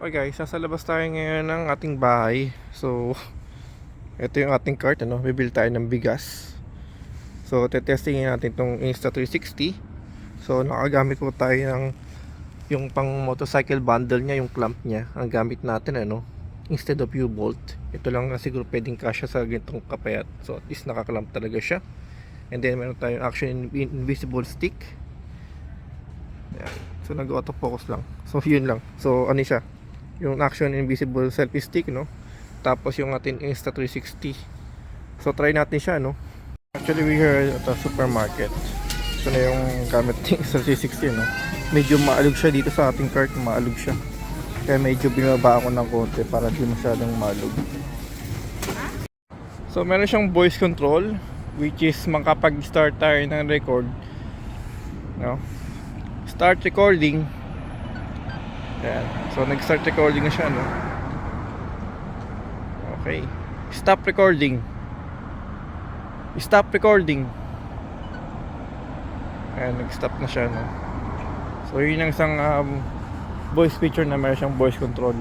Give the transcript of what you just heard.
Okay guys, nasa labas tayo ngayon ng ating bahay. So, ito yung ating cart, ano? Bibili tayo ng bigas. So, tetestingin natin itong Insta360. So, nakagamit po tayo ng yung pang motorcycle bundle niya, yung clamp niya. Ang gamit natin, ano? Instead of U-bolt. Ito lang na siguro pwedeng kasya sa ganitong kapayat. So, at least nakaklamp talaga siya. And then, meron tayong action in- invisible stick. Ayan. So, nag-autofocus lang. So, yun lang. So, ano siya? Yung action invisible selfie stick, no? Tapos yung ating Insta360. So, try natin siya, no? Actually, we here at a supermarket. Ito na yung gamit ng Insta360, no? Medyo maalog siya dito sa ating cart. Maalog siya. Kaya medyo binaba ako ng konti para di masyadong maalog. So, meron siyang voice control which is makapag-start tayo ng record. No? Start recording. Ayan. So, nag-start recording na siya, no? Okay. Stop recording. Stop recording. Ayan, nag-stop na siya, no? So, yun ang isang um, voice feature na meron siyang voice control.